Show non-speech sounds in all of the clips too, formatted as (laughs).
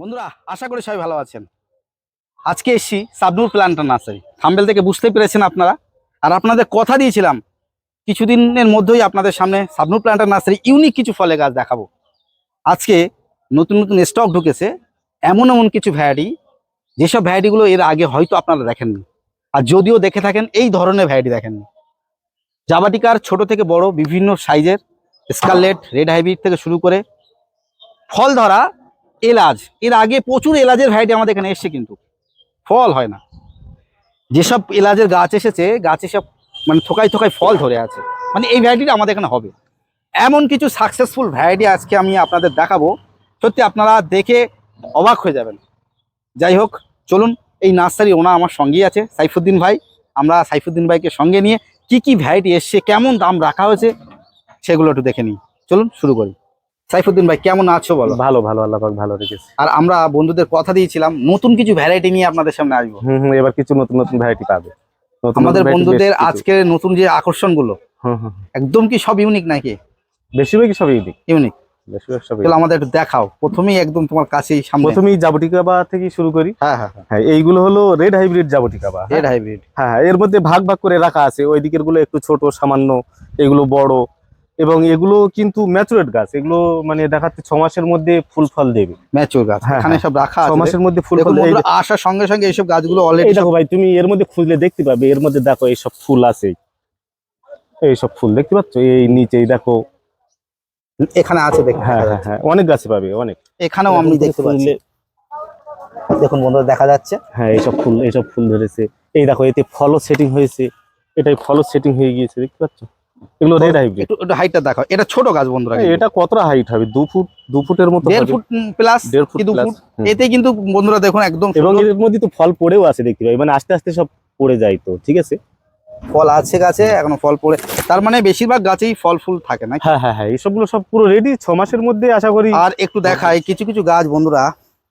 বন্ধুরা, আশা করি সবাই ভালো আছেন। আজকে এসছি সাবনুর প্ল্যান্টার নার্সারি। থাম্বেল থেকে বুঝতেই পেরেছেন আপনারা। আর আপনাদের কথা দিয়েছিলাম, কিছুদিনের মধ্যেই আপনাদের সামনে সাবনুর প্ল্যান্টার নার্সারি ইউনিক কিছু ফলে গাছ দেখাবো। আজকে নতুন নতুন স্টক ঢুকেছে, এমন এমন কিছু ভ্যারাইটি, যেসব ভ্যারাইটিগুলো এর আগে হয়তো আপনারা দেখেননি। আর যদিও দেখে থাকেন, এই ধরনের ভ্যারাইটি দেখেননি। জাবাটিকার ছোট থেকে বড় বিভিন্ন সাইজের স্কারলেট, রেড হাইব্রিড থেকে শুরু করে ফল ধরা এলাচ, এর আগে প্রচুর এলাজের ভ্যারাইটি আমাদের এখানে এসছে কিন্তু। ফল হয় না। যেসব এলাজের গাছ এসেছে, গাছে সব মানে থোকায় থোকায় ফল ধরে আছে। মানে এই ভ্যারাইটিটা আমাদের এখানে হবে। এমন কিছু সাকসেসফুল ভ্যারাইটি আজকে আমি আপনাদের দেখাবো। সত্যি আপনারা দেখে অবাক হয়ে যাবেন। যাই হোক, চলুন, এই নার্সারি ওনা আমার সঙ্গেই আছে, সাইফুদ্দিন ভাই। আমরা সাইফুদ্দিন ভাইকে সঙ্গে নিয়ে কি কি ভ্যারাইটি এসছে, কেমন দাম রাখা হয়েছে, সেগুলো একটু দেখে নিই। চলুন, শুরু করি। সাইফুদ্দিন ভাই কেমন আছো বলো? ভালো ভালো আল্লাহ পাক ভালো রেখেছে। আর আমরা বন্ধুদের কথা দিয়েছিলাম নতুন কিছু ভ্যারাইটি নিয়ে আপনাদের সামনে আসব। হুম এবার কিছু নতুন নতুন ভ্যারাইটি পাবে। আমাদের বন্ধুদের আজকের নতুন যে আকর্ষণগুলো হুম হুম একদম কি সব ইউনিক নাকি? বেশিরভাগই সব ইউনিক ইউনিক বেশিরভাগ সব তাহলে আমাদের একটু দেখাও প্রথমেই একদম তোমার কাছেই সামনে। প্রথমেই জাবটিকাবা থেকে শুরু করি। হ্যাঁ হ্যাঁ হ্যাঁ। হ্যাঁ এইগুলো হলো red hybrid jabuticaba red hybrid হ্যাঁ এর মধ্যে ভাগ ভাগ করে রাখা আছে। ওই দিকেরগুলো একটু ছোট সামান্য এগুলো বড়। এবং এগুলো কিন্তু ম্যাচুরেট গাছ। এগুলো মানে দেখাচ্ছে ছ মাসের মধ্যে ফুল ফল দেবে। ম্যাচুর গাছ। হ্যাঁ, এখানে হ্যাঁ। সব রাখা ছ মাসের মধ্যে ফুল ফল আসার সঙ্গে সঙ্গে এইসব গাছগুলো অলরেডি দেখো ভাই তুমি এর মধ্যে খুঁজলে দেখতে পাবে এর মধ্যে দেখো এইসব ফুল আছে। এইসব ফুল দেখতে পাচ্ছ? এই নিচেই দেখো। এখানে আছে দেখো হ্যাঁ হ্যাঁ হ্যাঁ অনেক গাছে পাবে অনেক। এখানেও আমি দেখতে পাচ্ছি। দেখুন বন্ধুরা দেখা যাচ্ছে। হ্যাঁ এইসব ফুল এইসব ফুল ধরেছে। এই দেখো এতে ফলও সেটিং হয়েছে। এটাই ফলও সেটিং হয়ে গিয়েছে দেখতে পাচ্ছ? এগুলো রেড হাইব্রিড একটু হাইটটা দেখাও। এটা ছোট গাছ বন্ধুরা এটা কতটা হাইট হবে? দু ফুট দু ফুটের মতো দেড়। ফুট প্লাস দেড় ফুট এতে কিন্তু বন্ধুরা দেখুন একদম এবং এর মধ্যে তো ফল পড়েও আছে দেখতে পাই। মানে আস্তে আস্তে সব পড়ে যায় তো ঠিক আছে? ফল আছে গাছে এখনও ফল পড়ে। তার মানে বেশিরভাগ গাছেই ফল ফুল থাকে না হ্যাঁ হ্যাঁ হ্যাঁ এইসবগুলো সব পুরো রেডি ছ মাসের মধ্যে আশা করি আর একটু দেখাই কিছু কিছু গাছ বন্ধুরা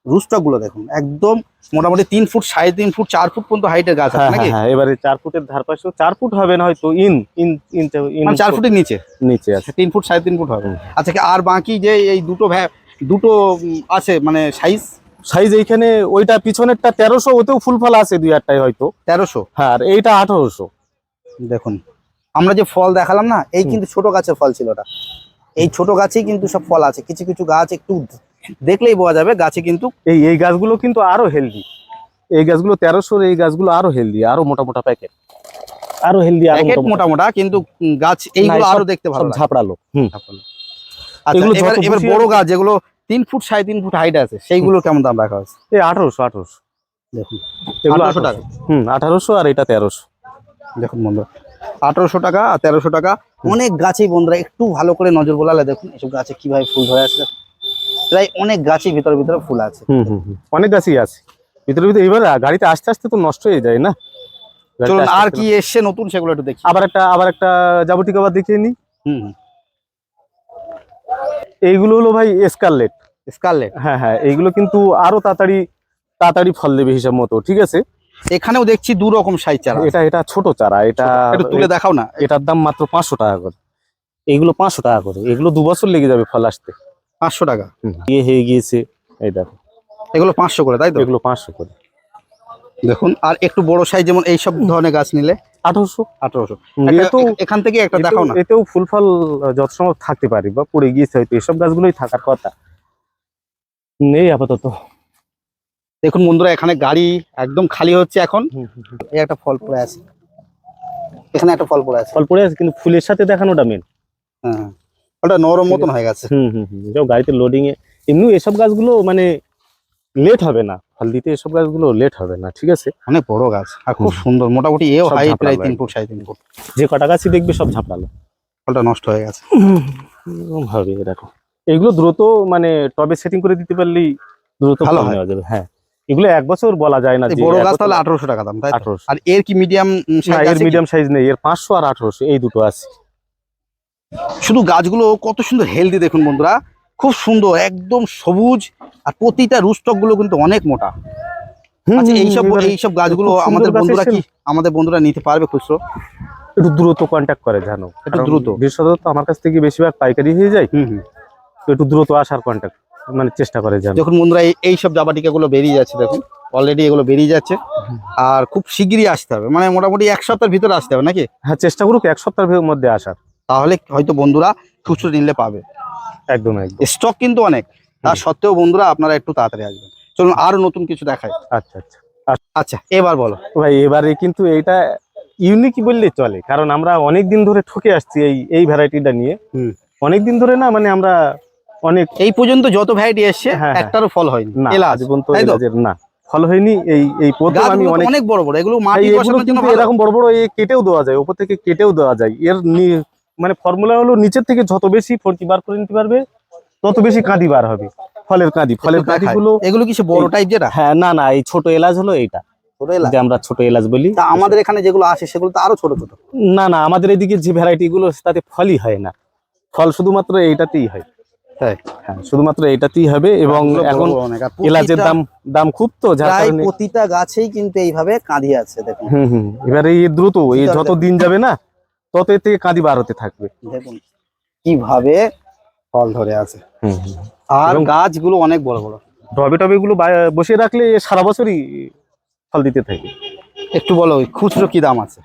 রুস্টকগুলো দেখুন একদম মোটামুটি তিন ফুট সাড়ে তিন ফুট চার ফুট পর্যন্ত হাইটের গাছ আছে হ্যাঁ নাকি? হ্যাঁ হ্যাঁ এবারে চার ফুটের ধার পাশেও চার ফুট হবে না হয়তো ইন ইন ইন মানে চার ফুটের নিচে? নিচে আছে। তিন ফুট সাড়ে তিন ফুট হবে। আচ্ছা আর বাকি যে এই দুটো দুটো আছে মানে সাইজ সাইজ এইখানে ওইটা পিছনেরটা তেরোশো ওতেও ফুল ফল আছে দুই আটটাই হয়তো। তেরোশো? হ্যাঁ আর এইটা আঠারোশো। দেখুন আমরা যে ফল দেখালাম না এই কিন্তু ছোট গাছের ফল ছিল ওটা। এই ছোট গাছেই কিন্তু সব ফল আছে কিছু কিছু গাছ একটু দেখলেই বোঝা যাবে গাছে কিন্তু এই এই গাছগুলো কিন্তু আরও হেলদি এই গাছগুলো তেরোশোর এই গাছগুলো আরও হেলদি আরও মোটা মোটা প্যাকেট আরও হেলদি আরও মোটা মোটা। কিন্তু গাছ এইগুলো আরও দেখতে ভালো ঝাপড়ালো। হুম। আচ্ছা এবার এবার বড় গাছ যেগুলো তিন ফুট সাড়ে তিন ফুট হাইট আছে সেইগুলো কেমন দাম রাখা হয়েছে? এই আঠারোশো আঠারোশো। দেখুন। এগুলো 1800 টাকা? হুম আঠারোশো আর এটা তেরোশো। দেখুন বন্ধুরা আঠারোশো টাকা আর তেরোশো টাকা। অনেক গাছেই বন্ধুরা একটু ভালো করে নজর বোলালে দেখুন এসব গাছে কীভাবে ফুল ধরে আছে। প্রায় অনেক গাছই ভিতরে ভিতরে ফুল আছে। অনেক গাছই আছে। ভিতরে ভিতরে এবার গাড়িতে আস্তে আস্তে তো নষ্ট হয়ে যায় না? চলুন আর কি এসছে নতুন সেগুলো একটু দেখি। আবার একটা আবার একটা যাবতীয় আবার দেখিয়ে নিই হুম এইগুলো হলো ভাই এসকারলেট স্কারলেট হ্যাঁ হ্যাঁ এইগুলো কিন্তু আরও তাড়াতাড়ি তাড়াতাড়ি ফল দেবে হিসাব মতো ঠিক আছে? এখানেও দেখছি দু রকম সাইজ চারা এটা এটা ছোট চারা এটা একটু তুলে দেখাও না। এটার দাম মাত্র পাঁচশো টাকা করে। এগুলো পাঁচশো টাকা করে। এগুলো দু বছর লেগে যাবে ফল আসতে। পাঁচশো টাকা। ইয়ে হয়ে গিয়েছে এই দেখো। এগুলো পাঁচশো করে তাই তো? এগুলো পাঁচশো করে। দেখুন আর একটু বড় সাইজ যেমন এইসব ধরনের গাছ নিলে? আঠারোশো। আঠারোশো। এতেও এখান থেকে একটা দেখাও না। এতেও ফুল ফল যত সময় থাকতে পারে বা পড়ে গিয়েছে হয়তো। এসব গাছগুলোই থাকার কথা। নেই আপাতত। দেখুন বন্ধুরা এখানে গাড়ি একদম খালি হচ্ছে এখন। এই একটা ফল পড়ে আছে। এখানে একটা ফল পড়ে আছে। ফল পড়ে আছে কিন্তু ফুলের সাথে দেখানোটা মেন হ্যাঁ। ওটা নরম মতন হয়ে গেছে। হুম হুম হুম গাড়িতে লোডিং এ এমনি এসব গাছগুলো মানে লেট হবে না। ফল দিতে এসব গাছগুলো লেট হবে না ঠিক আছে? অনেক বড় গাছ আর খুব সুন্দর মোটামুটি এও হাই প্রায় তিন ফুট সাড়ে তিন ফুট। যে কটা গাছই দেখবে সব ঝাপড়ালো। ফলটা নষ্ট হয়ে গেছে। এরকম হবে দেখো। এইগুলো দ্রুত মানে টবে সেটিং করে দিতে পারলেই দ্রুত ভালো হয়। নেওয়া যাবে হ্যাঁ। এগুলো এক বছর বলা যায় না বড় গাছ তাহলে আঠারোশো টাকা দাম তাই আর এর কি মিডিয়াম এর মিডিয়াম সাইজ নেই এর পাঁচশো আর আঠারোশো এই দুটো আছে। শুধু গাছগুলো কত সুন্দর হেলদি দেখুন বন্ধুরা। খুব সুন্দর একদম সবুজ আর প্রতিটা রুস্টকগুলো কিন্তু অনেক মোটা। আচ্ছা এইসব এইসব গাছগুলো আমাদের বন্ধুরা কি আমাদের বন্ধুরা নিতে পারবে খুচরো? একটু দ্রুত কন্ট্যাক্ট করে জানো। একটু দ্রুত। বিশেষত আমার কাছ থেকে বেশিরভাগ পাইকারি হয়ে যায়। হুম হুম। তো একটু দ্রুত আসার কন্ট্যাক্ট মানে চেষ্টা করে যান দেখুন বন্ধুরা এই- এই সব জাবা বেরিয়ে যাচ্ছে দেখুন। অলরেডি এগুলো বেরিয়ে যাচ্ছে। আর খুব শিগগিরই আসতে হবে। মানে মোটামুটি এক সপ্তাহের ভিতরে আসতে হবে নাকি? হ্যাঁ চেষ্টা করুক এক সপ্তাহের মধ্যে আসার। তাহলে হয়তো বন্ধুরা খুচরো নিলে পাবে। একদম একদম। স্টক কিন্তু অনেক। তার সত্ত্বেও বন্ধুরা আপনারা একটু তাড়াতাড়ি আসবেন। চলুন আরও নতুন কিছু দেখায় আচ্ছা আচ্ছা। আচ্ছা এবার বলো। ভাই এবারে কিন্তু এইটা ইউনিক বললেই চলে। কারণ আমরা অনেক দিন ধরে ঠকে আসছি এই এই ভ্যারাইটিটা নিয়ে। অনেক দিন ধরে না মানে আমরা অনেক এই পর্যন্ত যত ভ্যারাইটি এসছে হ্যাঁ, হ্যাঁ। একটারও ফল হয়নি? এলাচের না। ফল হয়নি। এই এই প্রথম আমি অনেক অনেক বড় বড়। এগুলো এই মাটি বসানোর জন্য এরকম বড় বড় এ কেটেও দেওয়া যায় উপর থেকে কেটেও দেওয়া যায়। এর মানে ফর্মুলা হলো নিচের থেকে যত বেশি ফরকি বার করে নিতে পারবে তত বেশি কাঁদি বার হবে। ফলের কাঁদি ফলের। কাঁদিগুলো এগুলো কিছু বড় টাইপ যেটা হ্যাঁ না না এই ছোট এলাচ হলো এইটা। ছোট এলাচ? আমরা ছোট এলাচ বলি। তা আমাদের এখানে যেগুলো আসে সেগুলো তো আরও ছোট ছোট। না না আমাদের এদিকে যে ভ্যারাইটি গুলো তাতে ফলই হয় না। ফল শুধুমাত্র এইটাতেই হয়। হ্যাঁ শুধুমাত্র এটাতেই হবে এবং এখন এলাচের দাম দাম খুব তো প্রায় প্রতিটা গাছেই কিন্তু এইভাবে কাঁদি আছে দেখুন। হুম হুম এবারে এই দ্রুত এই যত দিন যাবে না তত এর থেকে কাঁদি বার হতে থাকবে। দেখুন কীভাবে ফল ধরে আছে। আর গাছগুলো অনেক বড় বড়। টবে টবে গুলো বা- বসিয়ে রাখলে সারা বছরই ফল দিতে থাকে। একটু বলো খুচরো কি দাম আছে?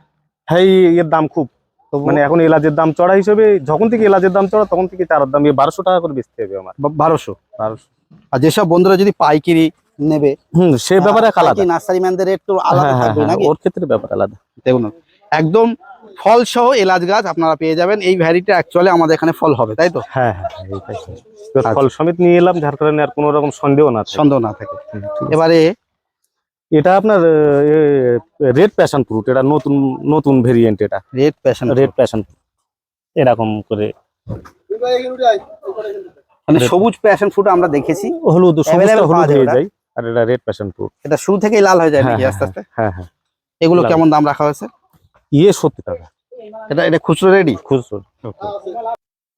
হ্যাঁ এর দাম খুব। মানে এখন এলাচের দাম চড়া হিসেবে যখন থেকে এলাচের দাম চড়া তখন থেকে চারার দাম বারোশো টাকা করে বেচতে হবে আমার। বারোশো? বারোশো। আর যেসব বন্ধুরা যদি পাইকারি নেবে হুম সে ব্যাপারে এক আলাদা। নার্সারি ম্যানদের একটু আলাদা হ্যাঁ, হ্যাঁ, থাকবে হ্যাঁ, নাকি? ওর ক্ষেত্রে ব্যাপার আলাদা। দেখুন একদম ফল সহ এলাচ গাছ আপনারা পেয়ে যাবেন। এই ভ্যারিটা অ্যাকচুয়ালি আমাদের এখানে ফল হবে তাই তো? হ্যাঁ হ্যাঁ হ্যাঁ। এবার ফল সমেত নিয়ে এলাম যার কারণে আর কোনো রকম সন্দেহ না সন্দেহ না থাকে। এবারে এটা আপনার রেড প্যাশন ফ্রুট এটা নতুন নতুন ভেরিয়েন্ট এটা। রেড প্যাশন রেড প্যাশন এরকম করে। মানে সবুজ প্যাশন ফ্রুট আমরা দেখেছি। হলুদ সবুজটা হলুদ হয়ে যায় আর এটা রেড প্যাশন ফ্রুট এটা শুরু থেকেই লাল হয়ে যায় হ্যাঁ, নাকি হ্যাঁ, আস্তে আস্তে? হ্যাঁ হ্যাঁ এগুলো কেমন দাম রাখা হয়েছে? ইয়ে সত্যি টাকা এটা এটা খুচরো রেডি খুচরো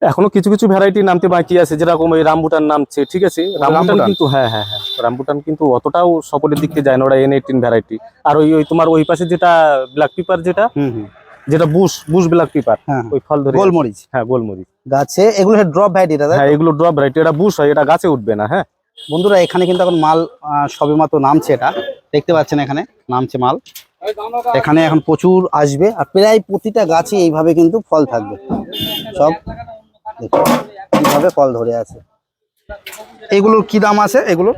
এখনও কিছু কিছু ভ্যারাইটি নামতে বাকি আছে যেরকম এই রামবুটান নামছে ঠিক আছে? রামবুটান? কিন্তু হ্যাঁ হ্যাঁ হ্যাঁ রামবুটান কিন্তু অতটাও সকলের দিক থেকে যায় না ওরা এন এইটিন ভ্যারাইটি আর ওই ওই তোমার ওই পাশে যেটা ব্ল্যাক পিপার যেটা হুম হুম। যেটা বুশ বুশ ব্ল্যাক পিপার হ্যাঁ ওই ফল ধরে গোলমরিচ। হ্যাঁ গোলমরিচ। গাছে এগুলো ড্রপ ভ্যারাইটি দাদা হ্যাঁ এগুলো ড্রপ ভ্যারাইটি এটা বুশ হয় এটা গাছে উঠবে না হ্যাঁ। বন্ধুরা এখানে কিন্তু এখন মাল সবেমাত্র নামছে এটা। দেখতে পাচ্ছেন এখানে নামছে মাল। এখানে এখন প্রচুর আসবে আর প্রায় প্রতিটা গাছে এইভাবে কিন্তু ফল থাকবে। সব কীভাবে ফল ধরে আছে। এগুলোর কি দাম আছে? এগুলো?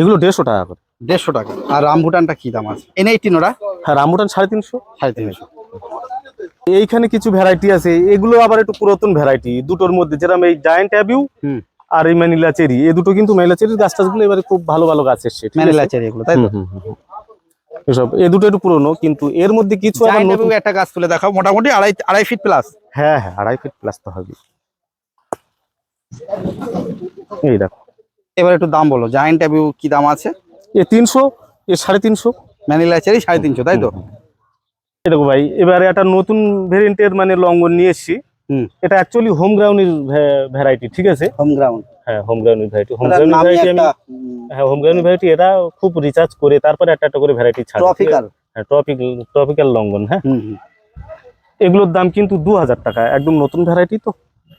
এগুলো দেড়শো টাকা করে। দেড়শো টাকা। আর রামভুটানটা কি দাম আছে? এনে এইটিন ওরা হ্যাঁ রামবুটান সাড়ে তিনশো। সাড়ে তিনশো। এইখানে কিছু ভ্যারাইটি আছে। এগুলো আবার একটু পুরাতন ভ্যারাইটি। দুটোর মধ্যে যেরকম এই জায়েন্ট অ্যাবিউ। আর এই ম্যানিলা চেরি এই দুটো কিন্তু ম্যানিলা চেরির গাছ টাছগুলো এবারে খুব ভালো ভালো গাছ এসছে ম্যানিলা চেরি এগুলো তাই তো। এসব এই দুটো একটু পুরনো কিন্তু এর মধ্যে কিছু একটা গাছ তুলে দেখাও মোটামুটি আড়াই আড়াই ফিট প্লাস হ্যাঁ হ্যাঁ আড়াই ফিট প্লাস তো হবে এই দেখো। এবার একটু দাম বলো জায়েন্ট অ্যাবিউ কি দাম আছে? এ তিনশো এ সাড়ে তিনশো। ম্যানিলা চেরি সাড়ে তিনশো তাই তো? দেখো ভাই এবারে একটা নতুন ভেরিয়েন্টের মানে লঙ্গন নিয়ে এসছি। হুম। এটা অ্যাকচুয়ালি হোম গ্রাউন্ডের ভ্যারাইটি ঠিক আছে? হোম গ্রাউন্ড হ্যাঁ হোম গ্রাউন্ডের ভ্যারাইটি হোম গ্রাউন্ডের ভ্যারাইটি আমি হ্যাঁ হোম গ্রাউন্ড ভ্যারাইটি এটা খুব রিচার্জ করে তারপরে একটা একটা করে ভ্যারাইটি ছাড়ে। ট্রপিক্যাল হ্যাঁ ট্রপিক ট্রপিক্যাল লঙ্গন হ্যাঁ। এগুলোর দাম কিন্তু দু হাজার টাকা একদম নতুন ভ্যারাইটি তো।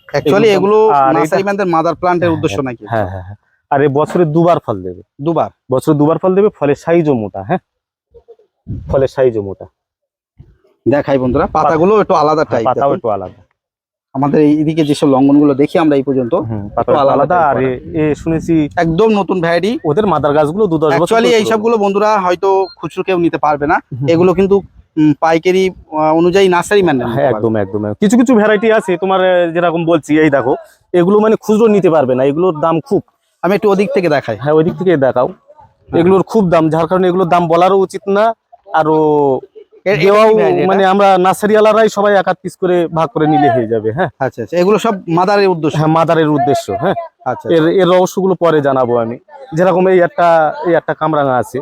অ্যাকচুয়ালি এগুলো আর এটা- নার্সারি ম্যানদের মাদার প্লান্টের উদ্দেশ্য নাকি? হ্যাঁ হ্যাঁ হ্যাঁ। আর এ বছরে দুবার ফল দেবে। দুবার? বছরে দুবার ফল দেবে ফলের সাইজও মোটা হ্যাঁ। ফলের সাইজও মোটা। দেখাই বন্ধুরা পাতাগুলো একটু আলাদা টাইপ হ্যাঁ, পাতাও একটু আলাদা। আমাদের এইদিকে যেসব লঙ্ঘনগুলো দেখি আমরা এই পর্যন্ত আলাদা আর এ- শুনেছি একদম নতুন ভ্যারাইটি। ওদের মাদার গাছগুলো দু দশ বছর এই সবগুলো বন্ধুরা হয়তো খুচরো কেউ নিতে পারবে না। এগুলো কিন্তু পাইকারি অনুযায়ী নার্সারি ম্যান হ্যাঁ একদম একদম। কিছু কিছু ভ্যারাইটি আছে তোমার যেরকম বলছি এই দেখো। এগুলো মানে খুচরো নিতে পারবে না এগুলোর দাম খুব। আমি একটু ওদিক থেকে দেখাই। হ্যাঁ ওই দিক থেকে দেখাও। এগুলোর খুব দাম যার কারণে এগুলোর দাম বলারও উচিত না আরও দেওয়াও? মানে আমরা নার্সারি আলারাই সবাই এক পিস করে ভাগ করে নিলে হয়ে যাবে হ্যাঁ। আচ্ছা আচ্ছা এগুলো সব মাদারের উদ্দেশ্য? হ্যাঁ মাদারের উদ্দেশ্য হ্যাঁ। আচ্ছা। এর এর রহস্যগুলো পরে জানাব আমি। যেরকম এই একটা এই একটা কামরাঙা আছে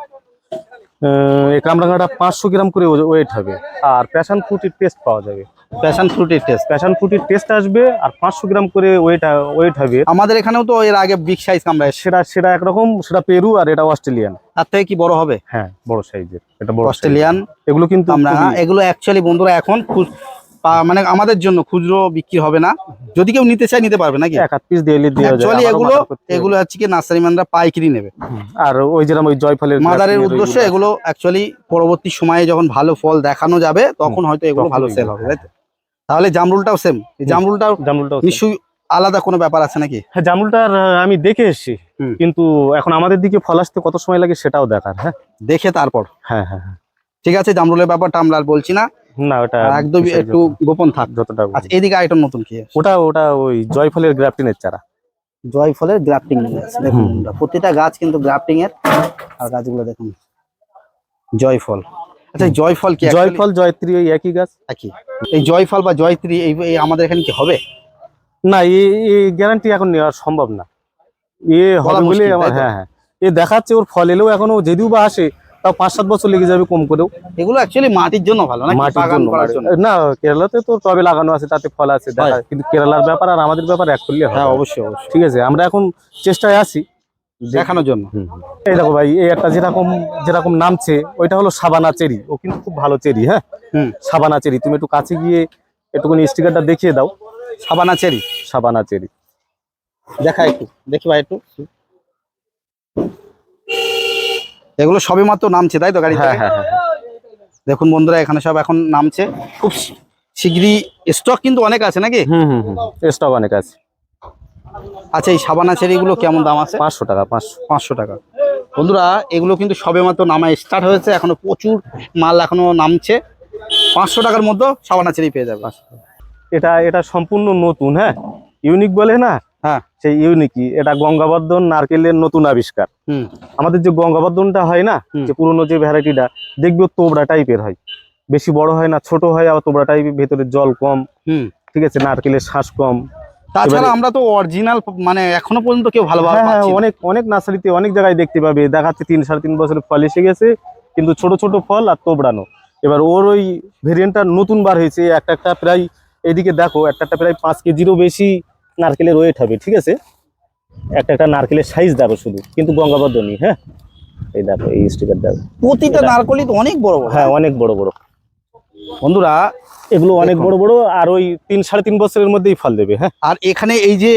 কামরাঙাটা পাঁচশো গ্রাম করে ওয়েট হবে। আর প্যাশন ফ্রুটির টেস্ট পাওয়া যাবে। প্যাশন ফ্রুটির টেস্ট প্যাশন ফ্রুটির টেস্ট আসবে আর পাঁচশো গ্রাম করে ওয়েট ওয়েট হবে। আমাদের এখানেও তো এর আগে বিগ সাইজ কামড়ায় সেটা সেটা একরকম সেটা পেরু আর এটা অস্ট্রেলিয়ান। তার থেকে কি বড় হবে? হ্যাঁ বড় সাইজের এটা বড় অস্ট্রেলিয়ান এগুলো কিন্তু আমরা এগুলো অ্যাকচুয়ালি বন্ধুরা এখন মানে আমাদের জন্য খুচরো বিক্রি হবে না। যদি কেউ নিতে চায় নিতে পারবে নাকি? এক হাত পিস দিয়ে দিয়ে অ্যাকচুয়ালি এগুলো এগুলো হচ্ছে কি নার্সারি ম্যানরা পাইকারি নেবে। আর ওই যেরকম ওই জয়ফলের মাদারের উদ্দেশ্য এগুলো অ্যাকচুয়ালি পরবর্তী সময়ে যখন ভালো ফল দেখানো যাবে তখন হয়তো এগুলো ভালো। সেল হবে। তাই তো? তাহলে জামরুলটাও সেম জামরুলটাও। জামরুলটাও নিশ্চয়ই আলাদা কোনো ব্যাপার আছে নাকি? হ্যাঁ জামরুলটার আমি দেখে এসেছি। কিন্তু এখন আমাদের দিকে ফল আসতে কত সময় লাগে সেটাও দেখার হ্যাঁ? দেখে তারপর। হ্যাঁ হ্যাঁ হ্যাঁ। ঠিক আছে জামরুলের ব্যাপারটা আমরা আর বলছি না। না ওটা একদম একটু গোপন থাক। যতটা আচ্ছা এদিকে আইটেম নতুন কি ওটা ওটা ওই জয়ফলের গ্রাফটিনের চারা। জয় ফলের গ্রাফটিং আছে দেখুন প্রতিটা গাছ কিন্তু গ্রাফটিং এর। আর গাছগুলো দেখুন জয় ফল আচ্ছা এই জয় ফল কি জয়ফল জয়ত্রী ওই একই গাছ? একই। এই জয় ফল বা জয়ত্রী এই আমাদের এখানে কি হবে? না এই গ্যারান্টি এখন নেওয়া সম্ভব না। এ হবে বলে আমার হ্যাঁ হ্যাঁ। এ দেখাচ্ছে ওর ফল এলেও এখনও যদিও বা আসে তাও পাঁচ সাত বছর লেগে যাবে কম করেও। এগুলো অ্যাকচুয়ালি মাটির জন্য ভালো না মাটির জন্য না কেরালাতে তো টবে লাগানো আছে তাতে ফল আছে দেখা কিন্তু কেরালার ব্যাপার আর আমাদের ব্যাপার এক করলে হ্যাঁ অবশ্যই অবশ্যই। ঠিক আছে আমরা এখন চেষ্টায় আছি। দেখানোর জন্য। এই দেখো ভাই এই একটা যেরকম যেরকম নামছে ওইটা হলো সাবানা চেরি। ও কিন্তু খুব ভালো চেরি হ্যাঁ? সাবানা চেরি। তুমি একটু কাছে গিয়ে একটুখানি স্টিকারটা দেখিয়ে দাও। সাবানা চেরি। সাবানা চেরি। দেখা একটু। দেখি ভাই একটু। এগুলো সবে মাত্র নামছে তাই তো গাড়ি হ্যাঁ হ্যাঁ হ্যাঁ। দেখুন বন্ধুরা এখানে সব এখন নামছে। খুব শী- শীঘ্রই স্টক কিন্তু অনেক আছে নাকি? হুম হুম হুম স্টক অনেক আছে। আচ্ছা এই সাবানা চেরিগুলো কেমন দাম আছে? পাঁচশো টাকা পাঁচশো। পাঁচশো টাকা। বন্ধুরা এগুলো কিন্তু সবে মাত্র নামা স্টার্ট হয়েছে এখনও প্রচুর মাল এখনও নামছে। পাঁচশো টাকার মধ্যে সাবানা চেরি পেয়ে যাবে। এটা এটা সম্পূর্ণ নতুন হ্যাঁ? ইউনিক বলে না? হ্যাঁ সেই ইউনিকই এটা গঙ্গাবর্ধন নারকেলের নতুন আবিষ্কার। আমাদের যে গঙ্গাবর্ধনটা হয় না যে পুরনো যে ভ্যারাইটিটা দেখবে তোবড়া টাইপের হয়। বেশি বড় হয় না ছোট হয় আবার তোবড়া টাইপের ভেতরে জল কম। ঠিক আছে নারকেলের শ্বাস কম। তাছাড়া আমরা তো অরিজিনাল মানে এখনও পর্যন্ত কেউ ভালোভাবে হ্যাঁ হ্যাঁ। অনেক অনেক নার্সারিতে অনেক জায়গায় দেখতে পাবে। দেখাচ্ছে তিন সাড়ে তিন বছরের ফল এসে গেছে কিন্তু ছোট ছোট ফল আর তোবড়ানো। এবার ওর ওই ভেরিয়েন্টটা নতুন বার হয়েছে। একটা একটা প্রায় এইদিকে দেখো একটা একটা প্রায় পাঁচ কেজিরও বেশি নারকেলের ওয়েট হবে ঠিক আছে? একটা একটা নারকেলের সাইজ দেখো শুধু কিন্তু গঙ্গাবর্ধনী হ্যাঁ? এই দেখো এই স্টিকার দেখো। প্রতিটা এটা- নারকলি তো অনেক বড় বড়। হ্যাঁ অনেক বড় বড়। বন্ধুরা এগুলো অনেক বড় বড় আর ওই তিন সাড়ে তিন বছরের মধ্যেই ফল দেবে হ্যাঁ? আর এখানে এই যে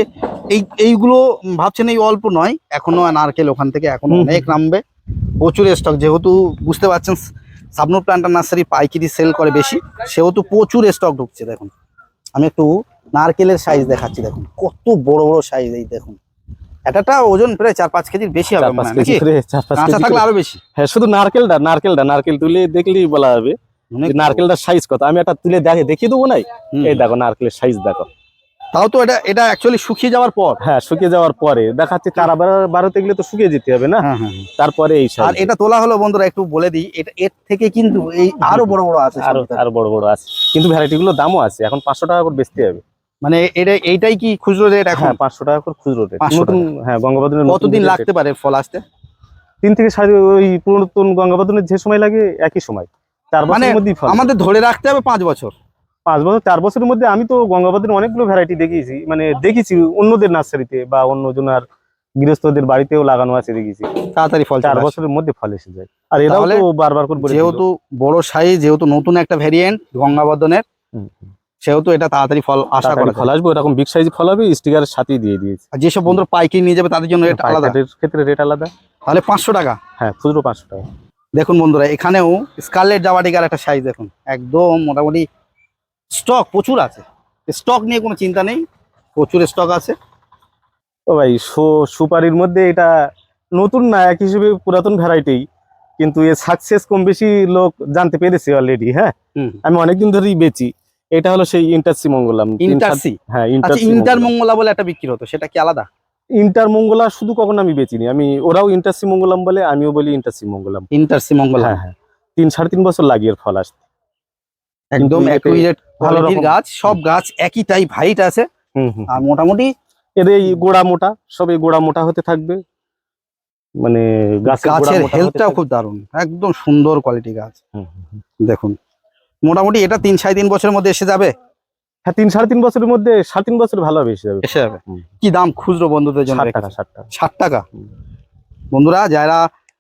এই এইগুলো ভাবছেন এই অল্প নয় এখনও নারকেল ওখান থেকে এখনও। অনেক নামবে। প্রচুর স্টক যেহেতু বুঝতে পারছেন সাবনুর প্ল্যান্টার নার্সারি পাইকারি সেল করে বেশি সেহেতু প্রচুর স্টক ঢুকছে দেখুন। আমি একটু নারকেলের সাইজ দেখাচ্ছি দেখুন। কত বড় বড় সাইজ এই দেখুন। এটাটা ওজন প্রায় চার পাঁচ কেজির বেশি হবে কাঁচা থাকলে আরও বেশি। হ্যাঁ শুধু নারকেলটা নারকেলটা নারকেল তুলে দেখলেই বলা হবে নারকেলটার সাইজ কত। আমি একটা তুলে দেখে দেখিয়ে দেবো নাই? এই দেখো নারকেলের সাইজ দেখো। তাও তো এটা এটা অ্যাকচুয়ালি শুকিয়ে যাওয়ার পর। হ্যাঁ শুকিয়ে যাওয়ার পরে। দেখাচ্ছে চারা বাড়া- বাড়াতে গেলে তো শুকিয়ে যেতে হবে না? হ্যাঁ হ্যাঁ হ্যাঁ। তারপরে এই আর এটা তোলা হলো বন্ধুরা একটু বলে দিই। এটা এর থেকে কিন্তু এই আরও বড় বড় আছে আরও আরও বড় বড় আছে। কিন্তু ভ্যারাইটি গুলো দামও আছে। এখন পাঁচশো টাকা করে বেচতে হবে। মানে এটা এইটাই কি খুচরো রেট এখন? হ্যাঁ পাঁচশো টাকা করে খুচরো রেট। নতুন হ্যাঁ গঙ্গাবর্ধনের নতুন কতদিন লাগতে পারে ফল আসতে? তিন থেকে সাড়ে ওই পুরাতন গঙ্গাবর্ধনের যে সময় লাগে একই সময়। চার মানে বছরের মধ্যেই ফল। আমাদের ধরে রাখতে হবে পাঁচ বছর। পাঁচ বছর চার বছরের মধ্যে আমি তো গঙ্গাবর্ধনের অনেকগুলো ভ্যারাইটি দেখিয়েছি। মানে দেখেছি অন্যদের নার্সারিতে বা অন্য জনার গৃহস্থদের বাড়িতেও লাগানো আছে দেখেছি তাড়াতাড়ি ফল চার বছরের মধ্যে ফল এসে যায়। আর এরাও বারবার করে যেহেতু বড় সাইজ যেহেতু নতুন একটা ভ্যারিয়েন্ট গঙ্গাবর্ধনের সেহেতু এটা তাড়াতাড়ি ফল আশা করা ফল আসবে এরকম বিগ সাইজ ফল হবে স্টিকারের সাথেই দিয়ে দিয়েছি। আর যেসব বন্ধুরা পাইকারি নিয়ে যাবে তাদের জন্য রেট আলাদা। ক্ষেত্রে রেট আলাদা। তাহলে পাঁচশো টাকা। হ্যাঁ খুচরো পাঁচশো টাকা। দেখুন বন্ধুরা এখানেও স্কারলেট জাবাটিকার একটা সাইজ দেখুন। একদম মোটামুটি স্টক প্রচুর আছে। স্টক নিয়ে কোনো চিন্তা নেই প্রচুর স্টক আছে। ও ভাই সু- সুপারির মধ্যে এটা নতুন না এক হিসেবে পুরাতন ভ্যারাইটি কিন্তু এর সাকসেস কম বেশি লোক জানতে পেরেছে অলরেডি হ্যাঁ? আমি অনেকদিন ধরেই বেচি। এটা হলো সেই ইন্টারসি মঙ্গলাম ইন্টারসি হ্যাঁ আচ্ছা ইন্টারসি ইন্টার মঙ্গলা বলে একটা বিক্রি হতো সেটা কি আলাদা? ইন্টার মঙ্গলা শুধু কখনো আমি বেচিনি আমি ওরাও ইন্টারসি মঙ্গলাম বলে আমিও বলি ইন্টারসি মঙ্গলাম ইন্টারসি মঙ্গলা হ্যাঁ হ্যাঁ। তিন সাড়ে তিন বছর লাগে এর ফল আসতে একদম ভালো কোয়ালিটির গাছ সব গাছ একই টাইপ হাইট আছে। আর মোটামুটি এর এই গোড়া মোটা সব এই গোড়া মোটা হতে থাকবে। মানে গাছের গাছের হেলথটাও খুব দারুণ একদম সুন্দর কোয়ালিটি গাছ। দেখুন। মোটামুটি এটা তিন সাড়ে তিন বছরের মধ্যে এসে যাবে? হ্যাঁ তিন সাড়ে তিন বছরের মধ্যে সাড়ে তিন বছর ভালো হবে এসে যাবে। এসে যাবে। কি দাম খুচরো বন্ধুদের জন্য ষাট টাকা ষাট টাকা ষাট টাকা? বন্ধুরা যারা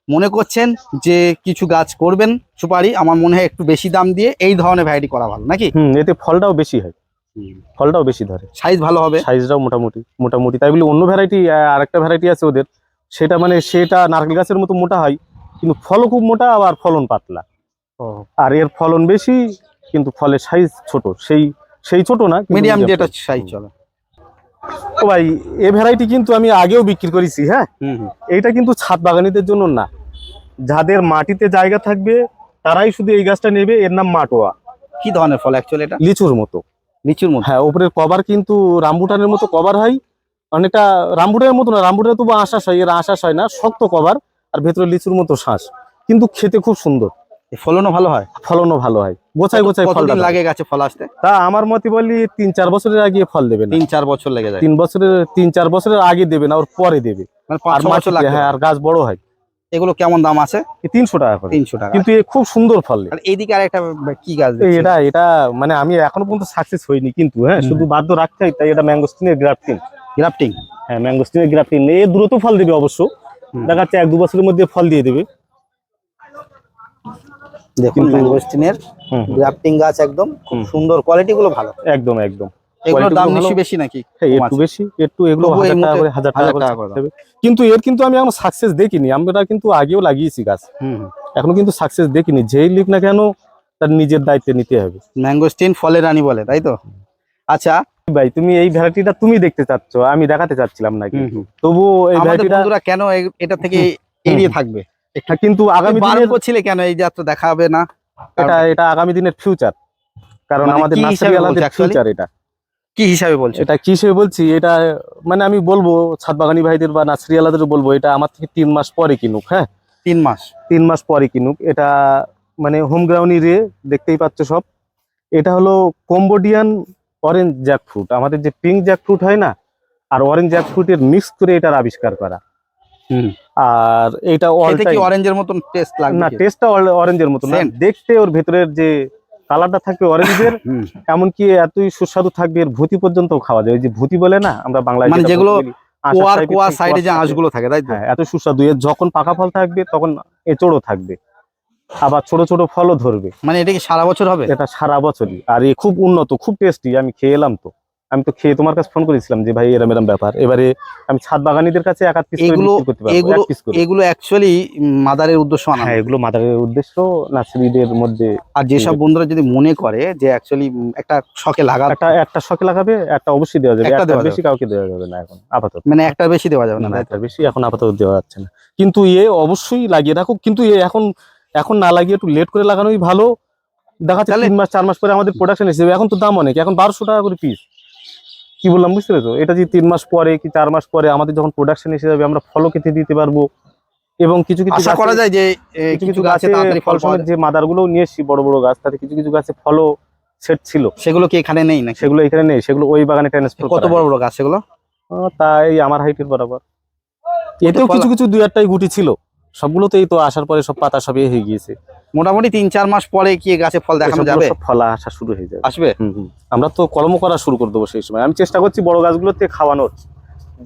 মনে করছেন যে কিছু গাছ করবেন সুপারি আমার মনে হয় একটু বেশি দাম দিয়ে এই ধরনের ভ্যারাইটি করা ভালো নাকি? হুম এতে ফলটাও বেশি হয়। ফলটাও বেশি ধরে। সাইজ ভালো হবে? সাইজটাও মোটামুটি মোটামুটি। তাই বলি অন্য ভ্যারাইটি আর একটা ভ্যারাইটি আছে ওদের। সেটা মানে সেটা নারকেল গাছের মতো মোটা হয় কিন্তু ফলও খুব মোটা আবার ফলন পাতলা। আর এর ফলন বেশি কিন্তু ফলের সাইজ ছোট। সেই সেই ছোট না মিডিয়াম যেটা সাইজ চলে। ও ভাই এ ভ্যারাইটি কিন্তু আমি আগেও বিক্রি করেছি হ্যাঁ? এইটা কিন্তু ছাদ বাগানিদের জন্য না। যাদের মাটিতে জায়গা থাকবে তারাই শুধু এই গাছটা নেবে এর নাম মাটোয়া। কি ধরনের ফল অ্যাকচুয়ালি এটা? লিচুর মতো। লিচুর মধ্যে হ্যাঁ উপরের কভার কিন্তু রামবুটানের মতো কভার হয়। অনেকটা রামবুটানের মতো না রামবুটানে তবু আশ্বাস হয় এর আশ্বাস হয় না শক্ত কভার আর ভেতরে লিচুর মতো শ্বাস কিন্তু খেতে খুব সুন্দর। ফলনও ভালো হয়? ফলনও ভালো হয়। গোছায় গোছায় ফল লাগে গাছে ফল আসতে? তা আমার মতে বলি তিন চার বছরের আগে ফল দেবে তিন চার বছর লেগে যায়। তিন বছরের তিন চার বছরের আগে দেবে না ওর পরে দেবে। মানে আর বছর লাগে হ্যাঁ আর গাছ বড় হয়। এগুলো কেমন দাম আছে? তিনশো টাকা করে। তিনশো টাকা। কিন্তু খুব সুন্দর ফল এইদিকে আর একটা কি গাছ এটা এটা মানে আমি এখনও পর্যন্ত সাকসেস হইনি কিন্তু হ্যাঁ শুধু বাধ্য রাখতে হয় তাই এটা ম্যাঙ্গোস্টিনের গ্রাফটিং গ্রাফটিং হ্যাঁ ম্যাঙ্গোস্টিনের গ্রাফটিং এ দ্রুত ফল দেবে অবশ্য। দেখা যাচ্ছে এক দু বছরের মধ্যে ফল দিয়ে দেবে। দেখুন ম্যাঙ্গোস্টিনের গ্রাফটিং গাছ একদম খুব সুন্দর কোয়ালিটি গুলো ভালো। একদম একদম। এগুলোর দাম নিশ্চয়ই বেশি নাকি? হ্যাঁ একটু বেশি একটু এগুলো হাজার টাকা করে হাজার টাকা করে টাকা করে ছাড়তে হবে। কিন্তু এর কিন্তু আমি এখনও সাকসেস দেখিনি। আমরা কিন্তু আগেও লাগিয়েছি গাছ। এখনও কিন্তু সাকসেস দেখিনি। যেই লিখ না কেন তার নিজের দায়িত্বে নিতে হবে। ম্যাঙ্গোস্টিন ফলের রানী বলে তাই তো? আচ্ছা। ভাই তুমি এই ভ্যারাইটিটা তুমি দেখতে চাচ্ছ আমি দেখাতে চাচ্ছিলাম না। তবুও এই ভ্যারাইটিটা কেন এটা থেকে এড়িয়ে থাকবে? কিন্তু আগামী বারণ করছিলে কেন এই যাত্রা দেখা হবে না? এটা এটা আগামী দিনের ফিউচার কারণ মানে আমাদের নার্সারি আলাদের ফিউচার এটা। কি হিসাবে বলছো? এটা কি হিসেবে বলছি? এটা মানে আমি বলব ছাদ বাগানি ভাইদের বা নার্সারি আলাদের বলব এটা আমার থেকে তিন মাস পরে কিনুক হ্যাঁ? তিন মাস? তিন মাস পরে কিনুক। এটা মানে হোম গ্রাউন্ডি রে দেখতেই পাচ্ছ সব। এটা হলো কম্বোডিয়ান অরেঞ্জ জ্যাকফ্রুট আমাদের যে পিঙ্ক জ্যাকফ্রুট হয় না আর অরেঞ্জ জ্যাকফ্রুটের মিক্স করে এটার আবিষ্কার করা। আর এটা কি অরেঞ্জের মতন টেস্ট লাগবে না? টেস্টটা অরেঞ্জের মতো না। দেখতে ওর ভেতরের যে কালারটা থাকবে অরেঞ্জের (laughs) এমনকি এতই সুস্বাদু থাকবে এর ভুতি পর্যন্ত খাওয়া যায়। ওই যে ভুতি বলে না আমরা বাংলায় মানে যেগুলো কোয়ার ঠিক সাইডে যে। আঁশগুলো থাকে তাই হ্যাঁ এত সুস্বাদু। এর যখন পাকা ফল থাকবে তখন এচড়ও থাকবে। আবার ছোট ছোট ফলও ধরবে। মানে এটা কি সারা বছর হবে? এটা সারা বছরই। আর এ খুব উন্নত খুব টেস্টি আমি খেয়ে এলাম তো। আমি তো খেয়ে তোমার কাছে ফোন করেছিলাম যে ভাই এরম এরম ব্যাপার। এবারে আমি ছাদ বাগানিদের কাছে এক পিস এগুলো এগুলো। এগুলো অ্যাকচুয়ালি মাদারের উদ্দেশ্য আনা। হ্যাঁ এগুলো মাদারের উদ্দেশ্য নার্সারিদের মধ্যে আর যেসব বন্ধুরা যদি মনে করে যে অ্যাকচুয়ালি একটা শখে লাগা একটা একটা শখে লাগাবে একটা অবশ্যই দেওয়া যাবে। একটা বেশি কাউকে দেওয়া যাবে না এখন আপাতত। মানে একটা বেশি দেওয়া যাবে না না? একটা বেশি এখন আপাতত দেওয়া যাচ্ছে না। কিন্তু এ অবশ্যই লাগিয়ে রাখো কিন্তু এ এখন এখন না লাগিয়ে একটু লেট করে লাগানোই ভালো। দেখা যাচ্ছে তিন মাস চার মাস পরে আমাদের প্রোডাকশন এসে এখন তো দাম অনেক এখন বারোশো টাকা করে পিস কি বললাম বুঝতে পেরেছ? এটা যে তিন মাস পরে কি চার মাস পরে আমাদের যখন প্রোডাকশন এসে যাবে আমরা ফলও খেতে দিতে পারব। এবং কিছু কিছু আশা করা যায় যে কিছু কিছু গাছে তাড়াতাড়ি ফল সমেত যে মাদারগুলো নিয়ে এসছি বড় বড় গাছ তাতে কিছু কিছু গাছে ফলও সেট ছিল। সেগুলো কি এখানে নেই না সেগুলো এখানে নেই সেগুলো ওই বাগানে ট্রান্সফার কত বড় বড় গাছ সেগুলো তাই আমার হাইটের বরাবর। এতেও কিছু কিছু দুই একটাই গুটি ছিল। সবগুলো তো আসার পরে সব পাতা সবই হয়ে গিয়েছে। মোটামুটি তিন চার মাস পরে কি গাছে ফল দেখানো যাবে? ফল আসা শুরু হয়ে যাবে। আসবে। আমরা তো কলম করা শুরু করে দেবো সেই সময়। আমি চেষ্টা করছি বড় গাছগুলোতে খাওয়ানোর।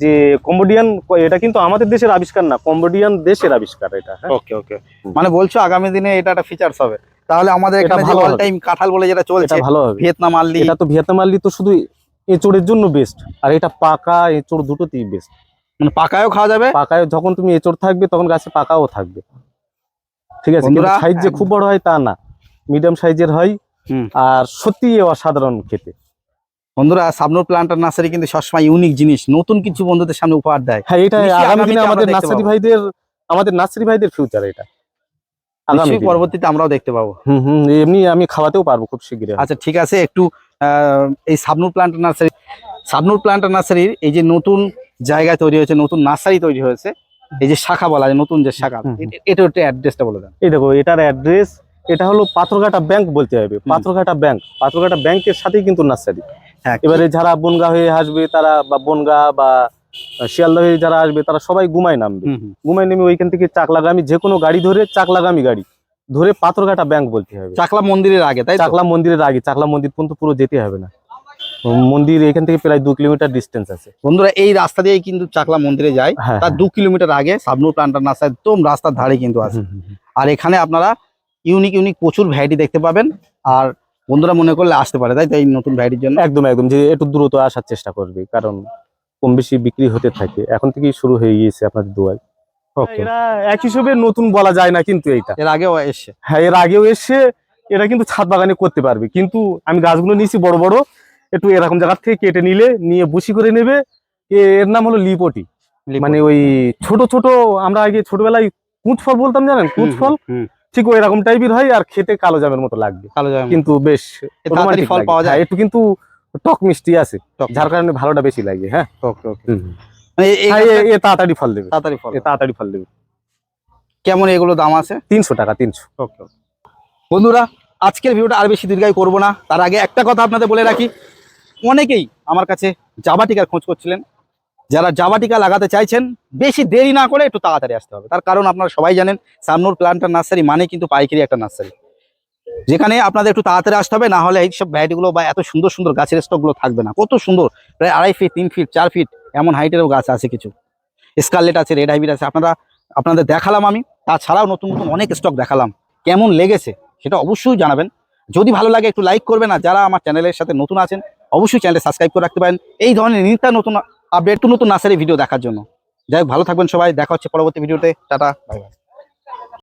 যে কম্বোডিয়ান এটা কিন্তু আমাদের দেশের আবিষ্কার না কম্বোডিয়ান দেশের আবিষ্কার এটা হ্যাঁ। ওকে ওকে মানে বলছো আগামী দিনে এটা একটা ফিচার্স হবে। তাহলে আমাদের এখানে যে অল টাইম কাঁঠাল বলে যেটা চলছে ভালো হবে। ভিয়েতনাম আল্লি এটা তো ভিয়েতনাম আল্লি তো শুধু এঁচড়ের জন্য বেস্ট আর এটা পাকা এঁচড় দুটোতেই বেস্ট মানে পাকায়ও খাওয়া যাবে। পাকায় যখন তুমি এঁচড় থাকবে তখন গাছে পাকাও থাকবে। ঠিক আছে বন্ধুরা, সাইজ যে খুব বড় হয় তা না। মিডিয়াম সাইজের হয়। আর সত্যি অসাধারণ খেতে। বন্ধুরা সাবনুর প্লান্টার নার্সারি কিন্তু সবসময় ইউনিক জিনিস। নতুন কিছু বন্ধুদের সামনে উপহার দেয়। হ্যাঁ এটা আগামী দিনে আমাদের নার্সারি ভাইদের আমাদের নার্সারি ভাইদের ফিউচার এটা। আগামী পরবর্তীতে আমরাও দেখতে পাবো। হুম হুম এমনি আমি খাওয়াতেও পারব খুব শীঘ্রই। আচ্ছা ঠিক আছে একটু এই Sabnur planter nursery Sabnur planter নার্সারির এই যে নতুন জায়গা তৈরি হয়েছে নতুন নার্সারি তৈরি হয়েছে। এই যে শাখা বলা যায় নতুন যে শাখা এটা একটু অ্যাড্রেসটা বলে দেন। এই দেখো এটার অ্যাড্রেস এটা হলো পাথরঘাটা ব্যাংক বলতে হবে। পাথরঘাটা ব্যাংক পাথরঘাটা ব্যাংকের সাথেই কিন্তু নার্সারি। হ্যাঁ। এবারে যারা বনগা হয়ে আসবে তারা বা বনগা বা শিয়ালদা হয়ে যারা আসবে তারা সবাই গুমায় নামবে। গুমায় নেমে ওইখান থেকে চাকলাগামী যে কোনো গাড়ি ধরে চাকলাগামী গাড়ি ধরে পাথরঘাটা ব্যাংক বলতে হবে। চাকলা মন্দিরের আগে তাই চাকলা মন্দিরের আগে চাকলা মন্দির পর্যন্ত পুরো যেতে হবে না। মন্দির এখান থেকে প্রায় দু কিলোমিটার ডিস্টেন্স আছে। বন্ধুরা এই রাস্তা দিয়েই কিন্তু চাকলা মন্দিরে যায়। হ্যাঁ তার দু কিলোমিটার আগে সাবনুর প্লান্টার নার্সারি একদম রাস্তার ধারে কিন্তু আছে। আর এখানে আপনারা ইউনিক ইউনিক প্রচুর ভ্যারাইটি দেখতে পাবেন। আর বন্ধুরা মনে করলে আসতে পারে তাই তো এই নতুন ভ্যারাইটির জন্য? একদম একদম যে একটু দ্রুত আসার চেষ্টা করবে কারণ কম বেশি বিক্রি হতে থাকে। এখন থেকেই শুরু হয়ে গিয়েছে আপনাদের দোয়ায় এরা এক হিসেবে নতুন বলা যায় না কিন্তু এইটা। এর আগেও এসছে। হ্যাঁ এর আগেও এসে কিন্তু ছাদ বাগানে করতে পারবে। কিন্তু আমি গাছগুলো নিয়েছি বড় বড়। একটু এরকম জায়গার থেকে কেটে নিলে নিয়ে বুসি করে নেবে। এর নাম হলো লিপটি। মানে ওই ছোট ছোট আমরা আগে ছোটবেলায় কুঁচ ফল বলতাম জানেন? কুঁচ ফল? ঠিক ওই রকম টাইপের হয় আর খেতে কালো জামের মতো লাগবে। কালো জাম কিন্তু বেশ তাড়াতাড়ি ফল পাওয়া যায়? হ্যাঁ, একটু কিন্তু টক মিষ্টি আছে যার কারণে ভালোটা বেশি লাগে হ্যাঁ। মানে হ্যাঁ, তাড়াতাড়ি ফল দেবে। তাড়াতাড়ি ফল তাড়াতাড়ি ফল দেবে। কেমন এগুলো দাম আছে? তিনশো টাকা তিনশো। বন্ধুরা আজকের ভিডিওটা আর বেশি দীর্ঘায়ু করব না। তার আগে একটা কথা আপনাদের বলে রাখি। অনেকেই আমার কাছে জাবা টিকার খোঁজ করছিলেন। যারা জাবা টিকা লাগাতে চাইছেন, বেশি দেরি না করে একটু তাড়াতাড়ি আসতে হবে। তার কারণ আপনারা সবাই জানেন, সামনোর প্লান্টার নার্সারি মানে কিন্তু পাইকারি একটা নার্সারি। যেখানে আপনাদের একটু তাড়াতাড়ি আসতে হবে, না হলে এইসব ভ্যারাইটিগুলো বা এত সুন্দর সুন্দর গাছের স্টকগুলো থাকবে না। কত সুন্দর, প্রায় আড়াই ফিট তিন ফিট চার ফিট এমন হাইটেরও গাছ আছে কিছু। স্কারলেট আছে রেড হাইব্রিড আছে, আপনারা, আপনাদের দেখালাম আমি। তাছাড়াও নতুন নতুন অনেক স্টক দেখালাম। কেমন লেগেছে, সেটা অবশ্যই জানাবেন। যদি ভালো লাগে একটু লাইক করবেন না যারা আমার চ্যানেলের সাথে নতুন আছেন, অবশ্যই চ্যানেলটা সাবস্ক্রাইব করে রাখতে পারেন। এই ধরনের নিত্য নতুন আপডেট নতুন নার্সারি ভিডিও দেখার জন্য। যাই ভালো থাকবেন সবাই, দেখা হচ্ছে পরবর্তী ভিডিওতে টাটা বাই বাই